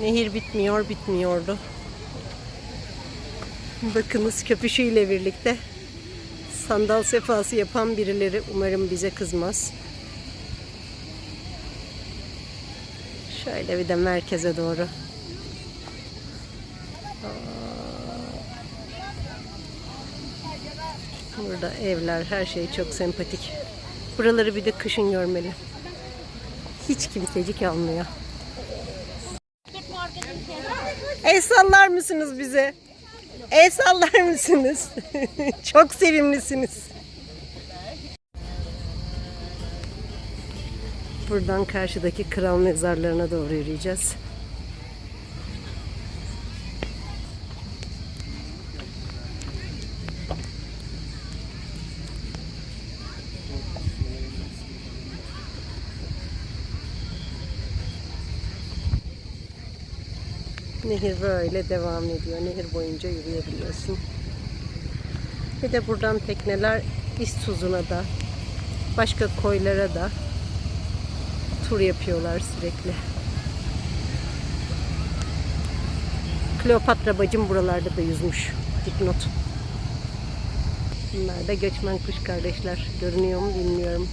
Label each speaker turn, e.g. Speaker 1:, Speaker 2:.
Speaker 1: Nehir bitmiyor, bitmiyordu. Bakınız köpüşüyle birlikte sandal sefası yapan birileri umarım bize kızmaz. Şöyle bir de merkeze doğru. Burada evler, her şey çok sempatik. Buraları bir de kışın görmeli. Hiç kimsecik almıyor. El sallar mısınız bize? El sallar mısınız? çok sevimlisiniz. Buradan karşıdaki kral mezarlarına doğru yürüyeceğiz. Nehir böyle devam ediyor. Nehir boyunca yürüyebiliyorsun. Bir de buradan tekneler İstuzun'a da başka koylara da tur yapıyorlar sürekli. Kleopatra bacım buralarda da yüzmüş. Dipnot. Bunlar da göçmen kuş kardeşler. Görünüyor mu bilmiyorum.